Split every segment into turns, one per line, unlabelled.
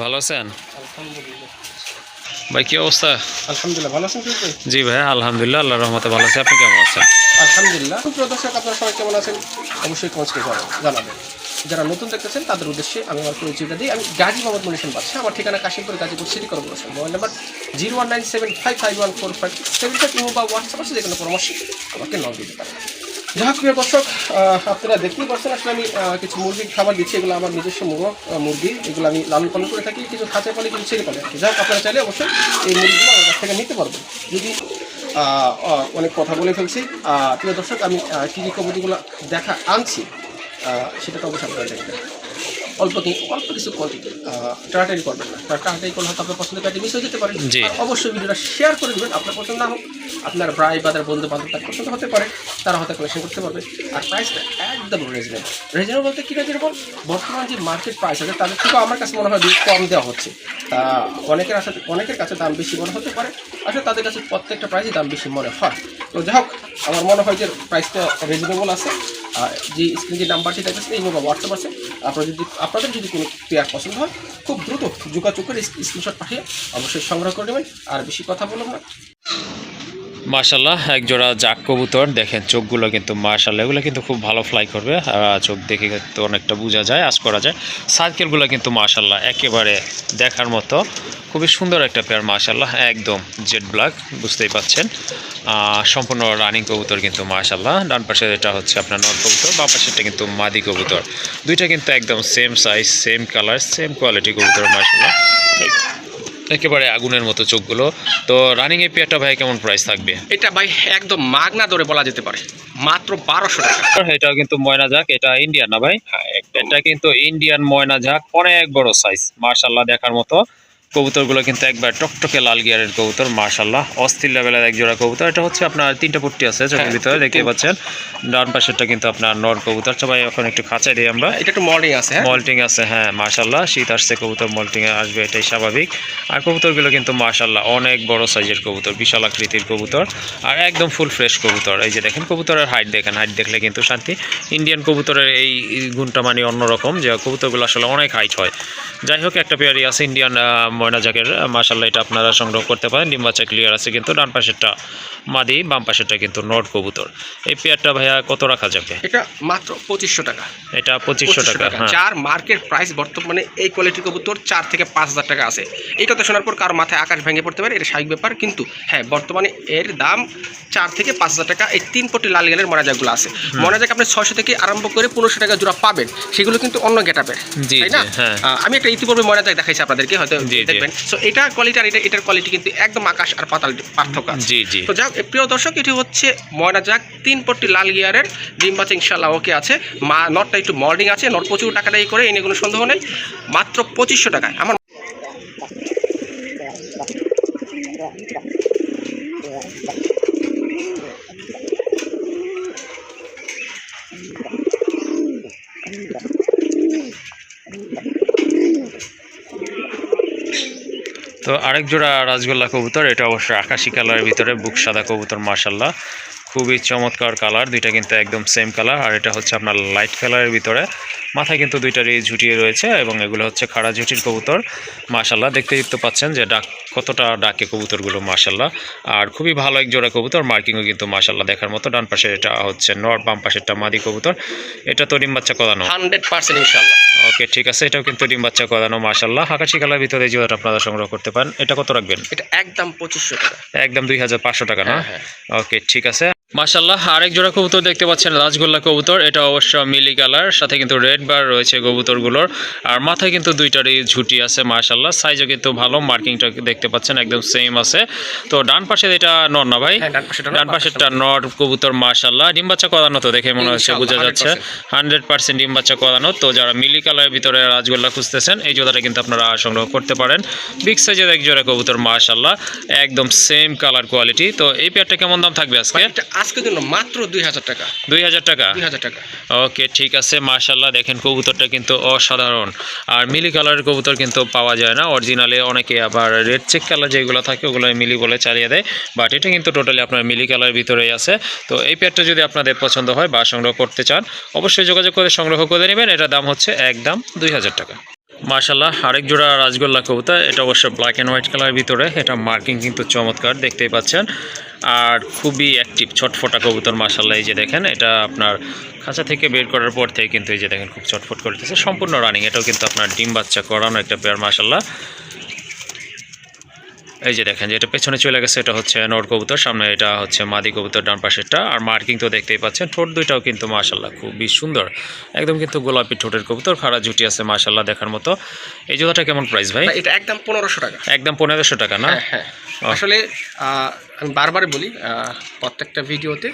ভালো আছেন? ভাই কি অবস্থা?
আলহামদুলিল্লাহ ভালো আছেন
জি ভাই আলহামদুলিল্লাহ আল্লাহ রহমতে ভালো আছে। আপনি কেমন আছেন?
আলহামদুলিল্লাহ আপনারা সবাই কেমন আছেন? অবশ্যই জানাবেন। যারা নতুন দেখতেছেন তাদের উদ্দেশ্যে আমি আমার পরিচয়টা দিই। আমি গাজী মোহাম্মদ মনিশন বাদশাহ। আমার ঠিকানা Kashimpur Gazipur city corporation. Mobile number zero one nine seven five five one four five seven five বা হোয়াটসঅ্যাপ আছে যে কোনো পরামর্শ আমাকে নক দিতে পারেন। যাই হোক, প্রিয় দর্শক আপনারা দেখতেই পাচ্ছেন, আসলে আমি কিছু মুরগির খাবার দিচ্ছি, এগুলো আমার নিজস্ব মুরগ মুরগি, এগুলো আমি লালন পালন করে থাকি, কিছু খাঁচে পালে কিছু ছেড়ে পালি। যাই আপনারা চাইলে অবশ্যই এই মুরগিগুলো আমার কাছ থেকে নিতে পারবেন যদি অনেক কথা বলে ফেলছি প্রিয় দর্শক, আমি কী কী কবুতরগুলো দেখা আনছি সেটা তো অবশ্যই আপনারা দেখবেন অল্প অল্প কিছু কোয়ান্টিটি করবেন না। টাটারি করলে হয়তো আপনার পছন্দের কাজে মিস হয়ে যেতে পারে। অবশ্যই ভিডিওটা শেয়ার করে দেবেন। আপনার পছন্দ না হোক আপনার প্রায় বাজার বন্ধু বান্ধব তার পছন্দ হতে পারে। তারা হয়তো কালেকশন করতে পারবে। আর প্রাইসটা একদম রিজনেবল রিজনেবল বলতে কী রিজনেবল বর্তমান যে মার্কেট প্রাইস আছে তাদের থেকেও আমার কাছে মনে হয় বেশ কম দেওয়া হচ্ছে। তা অনেকের আসলে অনেকের কাছে দাম বেশি মনে হতে পারে। আসলে তাদের কাছে প্রত্যেকটা প্রাইসই দাম বেশি মনে হয়। তো যাই হোক আমার মনে হয় যে প্রাইসটা রিজনেবল আছে। যে স্ক্রিন যে নাম্বারটি দেখেছেন এই মোবাইল হোয়াটসঅ্যাপ আছে। আপনারা যদি আপনাদের যদি কোনো পেয়ার পছন্দ হয়, খুব দ্রুত যোগাযোগ করে স্ক্রিনশট পাঠিয়ে অবশ্যই সংগ্রহ করে নেবেন। আর বেশি কথা বলুন না।
মাশাল্লাহ এক জোড়া জাক কবুতর। দেখেন, চোখগুলো কিন্তু মাশাল্লাহ এগুলো কিন্তু খুব ভালো ফ্লাই করবে। চোখ দেখে কিন্তু অনেকটা বোঝা যায় আজ করা যায়। সার্কেলগুলো কিন্তু মাশাল্লাহ একেবারে দেখার মতো। খুবই সুন্দর একটা পেয়ার মাশাল্লাহ একদম জেড ব্ল্যাক বুঝতেই পাচ্ছেন। সম্পূর্ণ রানিং কবুতর কিন্তু মাশাল্লাহ ডান পাশে এটা হচ্ছে আপনার নর কবুতর বাম পাশেরটা কিন্তু মাদি কবুতর। দুইটা কিন্তু একদম same size same colour same quality কবুতর মাশাল্লাহ একেবারে আগুনের মতো চোখগুলো। তো রানিং এ পেয়ারটা ভাই কেমন প্রাইস থাকবে?
এটা ভাই একদম মাগনা ধরে বলা যেতে পারে। মাত্র বারোশো টাকা।
এটা কিন্তু ময়না যাক এটা ইন্ডিয়ান না ভাই? এটা কিন্তু ইন্ডিয়ান ময়না যাক অনেক বড় সাইজ মার্শাল্লাহ দেখার মতো। কবুতরগুলো কিন্তু একবার টকটকে লাল গিয়ারের কবুতর মার্শাল্লাহ অস্থির লেভেলের এক জোড়া কবুতর। এটা হচ্ছে আপনার তিনটা পট্টি আছে চোখের
হ্যাঁ,
ভিতরে দেখতে পাচ্ছেন। ডান পাশেরটা কিন্তু আপনার নর কবুতর। সবাই এখন একটু খাঁচাই দিই আমরা।
এটা একটু মর্নিং আছে হ্যাঁ?
মল্টিং আছে হ্যাঁ মার্শাল্লাহ শীত আসছে কবুতর মল্টিং এ আসবে এটাই স্বাভাবিক। আর কবুতরগুলো কিন্তু মার্শাল্লাহ অনেক বড় সাইজের কবুতর বিশাল আকৃতির কবুতর। আর একদম ফুল ফ্রেশ কবুতর। এই যে দেখেন কবুতরের হাইট দেখেন হাইট দেখলে কিন্তু শান্তি। ইন্ডিয়ান কবুতরের এই গুণটা মানে অন্যরকম যে কবুতরগুলো আসলে অনেক হাইট হয়। যাই হোক একটা পেয়ারি আছে ইন্ডিয়ান ময়না জাকের মার্শাল্লাহ এটা আপনারা সংগ্রহ করতে পারেন। ডিম বাচ্চা ক্লিয়ার আছে কিন্তু ডান পাশেরটা মাদি বাম পাশেরটা কিন্তু নট কবুতর। এই পেয়ারটা ভাইয়া কত রাখা যাবে?
এটা মাত্র পঁচিশশো টাকা।
এটা পঁচিশশো টাকা হ্যাঁ।
যার মার্কেট প্রাইস বর্তমানে এই কোয়ালিটির কবুতর চার থেকে পাঁচ হাজার টাকা আছে। এই কথা শোনার পর কারও মাথায় আকাশ ভেঙে পড়তে পারে এটা স্বাভাবিক ব্যাপার। কিন্তু হ্যাঁ বর্তমানে এর দাম চার থেকে পাঁচ হাজার টাকা। এই তিন পটি লাল গেলের মনাজাকগুলো আছে। মনাজাক আপনি ছয়শো থেকে আরম্ভ করে পনেরোশো টাকা জোড়া পাবেন। সেগুলো কিন্তু অন্য গেটাপের
জি,
তাই না?
হ্যাঁ।
আমি একটা ইতিপূর্বে মনাজাক দেখাইছি আপনাদেরকে হয়তো। দেখবেন। সো এটা কোয়ালিটি আর এটা এটার কোয়ালিটি কিন্তু একদম আকাশ আর পাতাল পার্থক্য আছে।
জি জি।
তো যাক প্রিয় দর্শক এটি হচ্ছে ময়না যাক তিন পট্টি লাল গিয়ারের ডিম বাচ্চা ইনশাল্লাহ ওকে আছে। মা নটটা একটু মর্নিং আছে নট প্রচুর টাকাটাই করে এনে কোনো সন্দেহ নেই মাত্র পঁচিশশো টাকায়। আমার
তো আরেক জোড়া রাজগোল্লা কবুতর, এটা অবশ্যই আকাশি কালারের ভিতরে, বুক সাদা কবুতর মার্শাল্লাহ খুবই চমৎকার কালার, দুইটা কিন্তু একদম সেম কালার আর এটা হচ্ছে আপনার লাইট কালারের ভিতরে। মাথায় কিন্তু দুইটারই ঝুটিয়ে রয়েছে এবং এগুলো হচ্ছে খাড়া ঝুটির কবুতর। মার্শাল্লাহ দেখতেই তো পাচ্ছেন যে ডাক কতটা ডাকে কবুতরগুলো মার্শাল্লাহ আর খুবই ভালো এক জোড়া কবুতর মার্কিংও কিন্তু মার্শাল্লাহ দেখার মতো। ডান পাশে এটা হচ্ছে নর বাম পাশেরটা মাদি কবুতর। এটা তো ডিম বাচ্চা কদানো?
হান্ড্রেড পার্সেন্ট ইনশাল্লাহ
ওকে ঠিক আছে এটাও কিন্তু ডিম বাচ্চা কদানো মার্শাল্লাহ আকাশি কালার ভিতরে যে আপনারা সংগ্রহ করতে পারেন। এটা কত রাখবেন?
এটা একদম পঁচিশশো টাকা।
একদম দুই হাজার পাঁচশো টাকা না?
হ্যাঁ,
ওকে ঠিক আছে। মাশাল্লাহ আরেক জোড়া কবুতর দেখতে পাচ্ছেন রাজগোল্লা কবুতর। এটা অবশ্য মিলি কালার সাথে কিন্তু রেড বার রয়েছে কবুতরগুলোর। আর মাথায় কিন্তু দুইটারই ঝুটি আছে মাশাল্লাহ সাইজও কিন্তু ভালো মার্কিংটা দেখতে পাচ্ছেন একদম সেম আছে। তো ডান পাশে এটা নর না ভাই?
হ্যাঁ, ডান পাশেরটা নর,
কবুতর মাশাল্লাহ ডিম বাচ্চা করানো তো দেখে মনে হচ্ছে বোঝা যাচ্ছে। হান্ড্রেড পার্সেন্ট ডিম বাচ্চা করানো। তো যারা মিলি কালারের ভিতরে রাজগোল্লা খুঁজতেছেন এই জোড়াটা কিন্তু আপনারা সংগ্রহ করতে পারেন। বিগ সাইজের এক জোড়া কবুতর মাশাল্লাহ একদম সেম কালার কোয়ালিটি তো এই পেয়ারটা কেমন দাম থাকবে আজকে?
আজকের জন্য মাত্র দুই হাজার টাকা।
দুই হাজার টাকা?
দুই হাজার টাকা।
ওকে ঠিক আছে মার্শাল্লাহ দেখেন কবুতরটা কিন্তু অসাধারণ। আর মিলি কালারের কবুতর কিন্তু পাওয়া যায় না। অরিজিনালে অনেকে আবার রেড চেক কালার যেগুলো থাকে ওগুলো মিলি বলে চালিয়ে দেয়। বাট এটা কিন্তু টোটালি আপনার মিলি কালারের ভিতরেই আছে। তো এই পেয়ারটা যদি আপনাদের পছন্দ হয় বা সংগ্রহ করতে চান অবশ্যই যোগাযোগ করে সংগ্রহ করে নেবেন। এটার দাম হচ্ছে একদম দুই হাজার টাকা। মাশাল্লাহ আরেক জোড়া রাজগোল্লা কবুতর। এটা অবশ্য ব্ল্যাক অ্যান্ড হোয়াইট কালারের ভিতরে। এটা মার্কিং কিন্তু চমৎকার দেখতেই পাচ্ছেন। আর খুবই অ্যাক্টিভ ছটফটা কবুতর মাসাল্লাহ এই যে দেখেন, এটা আপনার খাঁচা থেকে বের করার পর থেকে কিন্তু এই যে দেখেন, খুব ছটফট করতেছে। সম্পূর্ণ রানিং এটাও কিন্তু আপনার ডিম বাচ্চা করানো একটা পেয়ার মাশাল্লাহ এই যে দেখেন যেটা পেছনে চলে গেছে এটা হচ্ছে নর কবুতর সামনে এটা হচ্ছে মাদি কবুতর ডান পাশেরটা আর মার্কিং তো দেখতেই পাচ্ছেন ঠোঁট দুইটাও কিন্তু মাশাল্লাহ খুবই সুন্দর একদম কিন্তু গোলাপি ঠোঁটের কবুতর খাড়া ঝুটি আছে মাশাল্লাহ দেখার মতো। এই জোড়াটা কেমন প্রাইস ভাই?
এটা একদম পনেরোশো টাকা।
একদম পনেরোশো টাকা না?
হ্যাঁ হ্যাঁ। আসলে আহ, আমি বারবার বলি প্রত্যেকটা ভিডিওতে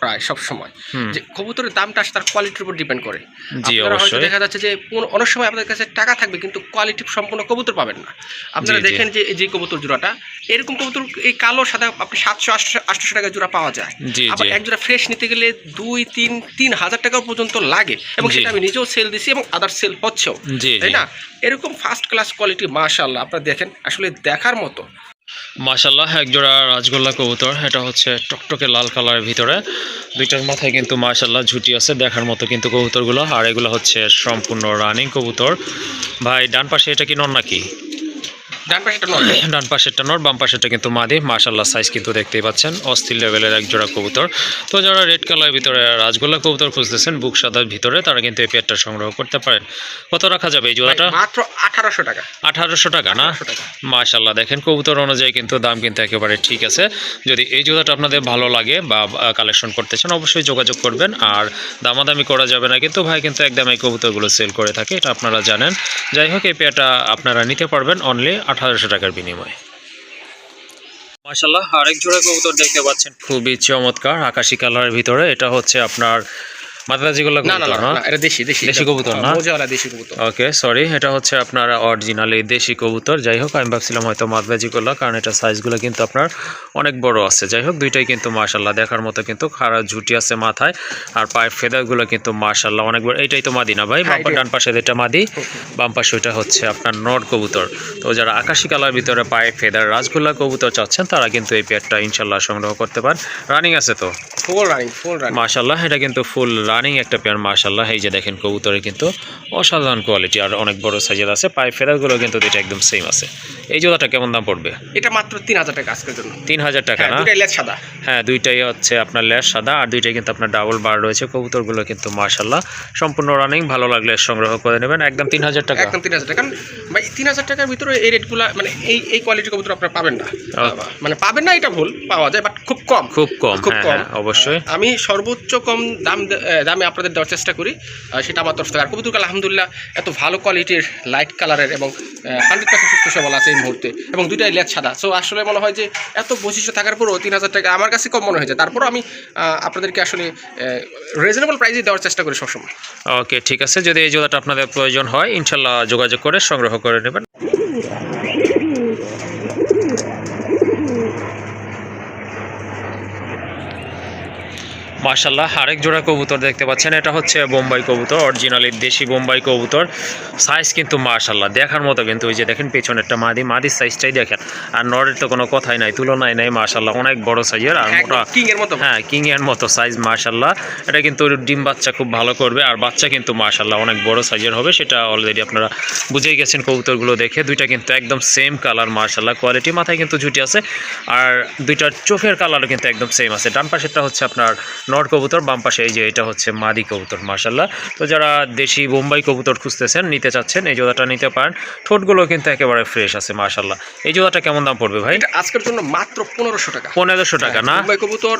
প্রায় সব সময়। যে কবুতরের দামটা তার কোয়ালিটির উপর ডিপেন্ড করে। আপনারা হয়তো দেখা যাচ্ছে যে অনেক সময় আপনাদের কাছে টাকা থাকবে কিন্তু কোয়ালিটি সম্পূর্ণ কবুতর পাবেন না। আপনারা। দেখেন যে এই যে কবুতর জোড়াটা এরকম কবুতর এই কালো সাদা আপনি সাতশো আটশো আটশো টাকা জোড়া পাওয়া যায়। আবার এক জোড়া ফ্রেশ নিতে গেলে দুই তিন তিন হাজার টাকা পর্যন্ত লাগে। এবং সেটা আমি নিজেও সেল দিছি এবং আদার সেল হচ্ছেও। তাই না? এরকম ফার্স্ট ক্লাস কোয়ালিটি মাশাআল্লাহ। আপনারা দেখেন আসলে দেখার মতো
মাশাল্লাহ এক জোড়া রাজগোল্লা কবুতর। এটা হচ্ছে টকটকে লাল কালারের ভিতরে। দুইটার মাথায় কিন্তু মাশাল্লাহ ঝুটি আছে, দেখার মতো কিন্তু কবুতরগুলো। আর এগুলো হচ্ছে সম্পূর্ণ রানিং কবুতর। ভাই, ডান পাশে এটা কি নন নাকি?
ডান
পাশেরটা নর বাম পাশেরটা কিন্তু মাদি। মাশাল্লাহ সাইজ কিন্তু দেখতেই পাচ্ছেন। অস্থির লেভেলের এক জোড়া কবুতর। তো যারা রেড কালারের ভিতরে রাজগোল্লা কবুতর খুঁজতেছেন বুক সাদার ভিতরে তারা কিন্তু এই পেয়ারটা সংগ্রহ করতে পারেন। কত রাখা যাবে এই জোড়াটা?
মাত্র আঠারোশো টাকা।
আঠারোশো টাকা না?
1800
মাশাল্লাহ দেখেন কবুতর অনুযায়ী কিন্তু দাম কিন্তু একেবারে ঠিক আছে। যদি এই জোড়াটা আপনাদের ভালো লাগে বা কালেকশন করতে চান অবশ্যই যোগাযোগ করবেন। আর দামাদামি করা যাবে না কিন্তু ভাই কিন্তু একদম এই কবুতরগুলো সেল করে থাকে এটা আপনারা জানেন। যাই হোক এই পেয়ারটা আপনারা নিতে পারবেন অনলি আঠারোশো টাকার বিনিময়ে। মার্শাল্লাহ আরেক জোড়া কবুতর দেখতে পাচ্ছেন। খুবই চমৎকার আকাশি কালারের ভিতরে। এটা হচ্ছে আপনার মাদ্রাজিগুলো
না না না না, এটা দেশি দেশি
দেশি কবুতর না?
মোজাওয়ালা দেশি কবুতর।
ওকে সরি এটা হচ্ছে আপনার অরিজিনালি দেশি কবুতর। যাই হোক আমি ভাবছিলাম হয়তো মাদবাজি কারণ এটা সাইজগুলো কিন্তু আপনার অনেক বড় আছে। যাই হোক দুইটাই কিন্তু মাশাল্লাহ দেখার মতো কিন্তু খারাপ ঝুটি আছে মাথায়। আর পায়ের ফেদারগুলো কিন্তু মাশাল্লাহ অনেক বড়। এইটাই তো মাদি না ভাই?
হ্যাঁ,
বাম পা-
এটাই।
ডান পাশে এটা মাদি বাম পাশে ওইটা হচ্ছে আপনার নর কবুতর। তো যারা আকাশি কালার ভিতরে পায়ে ফেদার রাজগোল্লা কবুতর চাচ্ছেন তারা কিন্তু এই পেয়ারটা ইনশাল্লাহ সংগ্রহ করতে পারেন। রানিং আছে তো?
ফুল রানিং ফুল রানিং
মাশাল্লাহ এটা কিন্তু ফুল রানিং একটা পেয়ার মাশাল্লাহ এই যে দেখেন কবুতরের কিন্তু অসাধারণ কোয়ালিটি আর অনেক বড় সাইজের আছে। পায়ে ফেরাগুলো কিন্তু দুইটা একদম সেম আছে। এই জোড়াটা কেমন দাম পড়বে?
এটা মাত্র তিন হাজার টাকা আজকের জন্য।
তিন হাজার টাকা
হ্যাঁ
না?
সাদা।
হ্যাঁ দুইটাই হচ্ছে আপনার ল্যাস সাদা আর দুইটাই কিন্তু আপনার ডাবল বার রয়েছে। কবুতরগুলো কিন্তু মাশাল্লাহ সম্পূর্ণ রানিং ভালো লাগলে সংগ্রহ করে নেবেন। একদম তিন হাজার টাকা।
একদম তিন হাজার টাকা। ভাই তিন হাজার টাকার ভিতরে এই রেটগুলো মানে এই এই কোয়ালিটির কবুতর আপনারা পাবেন না। মানে পাবেন না এটা ভুল পাওয়া যায় বাট খুব কম।
খুব কম
খুব
হ্যাঁ
কম।
হ্যাঁ অবশ্যই।
আমি সর্বোচ্চ কম দাম আহ, দামে আপনাদের দেওয়ার চেষ্টা করি সেটা আমার তরফ থেকে। আর কবুতর আলহামদুলিল্লাহ এত ভালো কোয়ালিটির লাইট কালারের এবং হান্ড্রেড পার্সেন্ট সুস্থ সবল আছে এই মুহূর্তে এবং দুইটাই লেজ সাদা। সো আসলে মনে হয় যে এত বৈশিষ্ট্য থাকার পরও তিন হাজার টাকা আমার কাছে কম মনে হয়েছে। তারপরও আমি আপনাদেরকে আসলে রিজনেবল প্রাইসে দেওয়ার চেষ্টা করি সবসময়।
ওকে ঠিক আছে। যদি এই জোড়াটা আপনাদের প্রয়োজন হয় ইনশাল্লাহ যোগাযোগ করে সংগ্রহ করে নেবেন। মাশাল্লাহ আরেক জোড়া কবুতর দেখতে পাচ্ছেন। এটা হচ্ছে বোম্বাই কবুতর অরিজিনালি দেশি বোম্বাই কবুতর। সাইজ কিন্তু মাশাল্লাহ দেখার মতো কিন্তু ওই যে দেখেন পেছনেরটা মাদি মাদির সাইজটাই দেখেন। আর নরের তো কোনো কথাই নাই তুলনায় নাই মাশাল্লাহ অনেক বড় সাইজের আর মোটা
কিং এর মতো।
হ্যাঁ কিং এর মতো সাইজ মাশাল্লাহ এটা কিন্তু ডিম বাচ্চা খুব ভালো করবে আর বাচ্চা কিন্তু মাশাল্লাহ অনেক বড় সাইজের হবে সেটা অলরেডি আপনারা বুঝেই গেছেন কবুতরগুলো দেখে। দুইটা কিন্তু একদম সেম কালার মাশাল্লাহ কোয়ালিটি মাথায় কিন্তু ঝুটি আছে আর দুইটার চোখের কালারও কিন্তু একদম সেম আছে। ডান পাশেরটা হচ্ছে আপনার নট কবুতর বাম পাশে এই যে এটা হচ্ছে মাদি কবুতর মার্শাল্লাহ তো যারা দেশি বোম্বাই কবুতর খুঁজতেছেন নিতে চাচ্ছেন এই জোড়াটা নিতে পারেন। ঠোঁটগুলো কিন্তু একেবারে ফ্রেশ আছে মার্শাল্লাহ এই জোড়াটা কেমন দাম পড়বে ভাই?
আজকের জন্য মাত্র পনেরোশো টাকা।
পনেরোশো টাকা না?
মুম্বাই কবুতর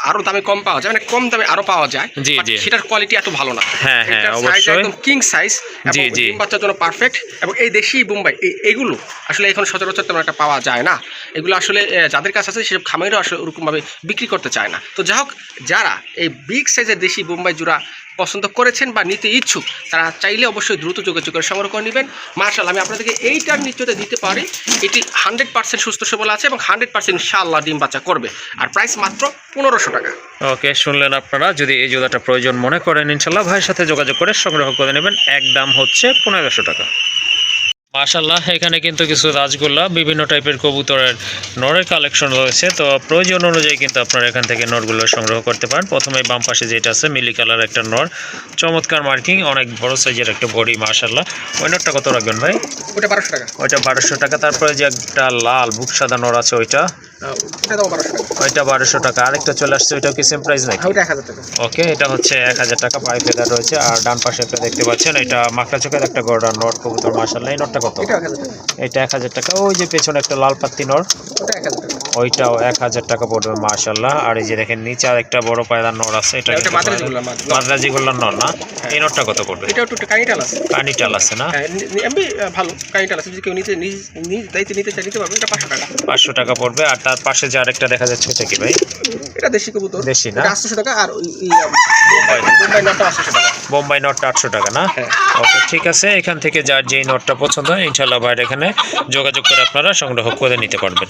আরও দামে কম পাওয়া যায় মানে কম দামে আরও পাওয়া যায়
জি, জি।
সেটার কোয়ালিটি এত ভালো না
হ্যাঁ, হ্যাঁ, অবশ্যই।
একদম কিং সাইজ
জি, জি।
বাচ্চার জন্য পারফেক্ট এবং এই দেশি বোম্বাই এগুলো আসলে এখন সচরাচর তেমন একটা পাওয়া যায় না এগুলো আসলে যাদের কাছে আছে সেসব খামারিরা আসলে ওরকমভাবে বিক্রি করতে চায় না তো যাই হোক যারা এই বিগ সাইজের দেশি বোম্বাই জোড়া পছন্দ করেছেন বা নিতে ইচ্ছুক, তারা চাইলে অবশ্যই দ্রুত যোগাযোগ করে সংগ্রহ করে নেবেন। মার্শাল আমি আপনাদেরকে এইটার নিশ্চয়তা দিতে পারি। এটি হান্ড্রেড পার্সেন্ট সুস্থ সবল আছে এবং হান্ড্রেড পার্সেন্ট ইনশাআল্লাহ ডিম বাচ্চা করবে। আর প্রাইস মাত্র পনেরোশো টাকা।
ওকে, শুনলেন আপনারা, যদি এই জোড়াটা প্রয়োজন মনে করেন ইনশাল্লাহ ভাইয়ের সাথে যোগাযোগ করে সংগ্রহ করে নেবেন। এক দাম হচ্ছে পনেরোশো টাকা। মাশাল্লাহ এখানে কিন্তু কিছু রাজগোল্লা বিভিন্ন টাইপের কবুতরের নরের কালেকশন রয়েছে। তো প্রয়োজন অনুযায়ী কিন্তু আপনারা এখান থেকে নরগুলো সংগ্রহ করতে পারেন। প্রথমে বাম পাশে যেটা আছে মিলি কালার একটা নর চমৎকার মার্কিং অনেক বড় সাইজের একটা বডি মাশাল্লাহ ওই নরটা কত রাখবেন ভাই?
ওটা বারোশো টাকা।
ওইটা বারোশো টাকা। তারপরে যে একটা লাল বুক সাদা নর আছে ওইটা। ওইটা বারোশো টাকা। আরেকটা চলে আসছে ওইটাও কি সেম প্রাইস নাকি? ওকে এটা হচ্ছে এক হাজার টাকা পাই ফেদার রয়েছে। আর ডান পাশে একটা দেখতে পাচ্ছেন এটা মাকড়া চোখের একটা গড়া নট কবুতর মার্শাল্লাহ এই নটটা কত?
এটা এক হাজার টাকা।
ওই যে পেছনে একটা লাল পাত্তি নর। ওইটাও এক হাজার টাকা পড়বে মার্শাল্লাহ আর এই যে দেখেন নিচে আর একটা বড় পায়দার নর আছে এটা
মাদ্রাজি গোল্লা, মাদ্রাজি।
মাদ্রাজি গোল্লার নর না? এই নটটা কত পড়বে?
এটা একটু কানিটাল আছে।
কানিটাল আছে না?
হ্যাঁ এমনি ভালো কানিটাল আছে। যদি কেউ নিতে নিজ দায়িত্বে নিতে চাই নিতে পারবে এটা পাঁচশো টাকা।
পাঁচশো টাকা পড়বে আর তার পাশে যে আরেকটা দেখা যাচ্ছে এটা কি ভাই?
এটা দেশি কবুতর।
দেশি না?
এটা আটশোশো টাকা আর বোম্বাই। নটটা আটশোশো টাকা।
বোম্বাই নটটা আটশো টাকা না?
হ্যাঁ।
ওকে ঠিক আছে। এখান থেকে যার যেই নটটা পছন্দ হয় ইনশাল্লাহ বাইরে এখানে যোগাযোগ করে আপনারা সংগ্রহ করে নিতে পারবেন।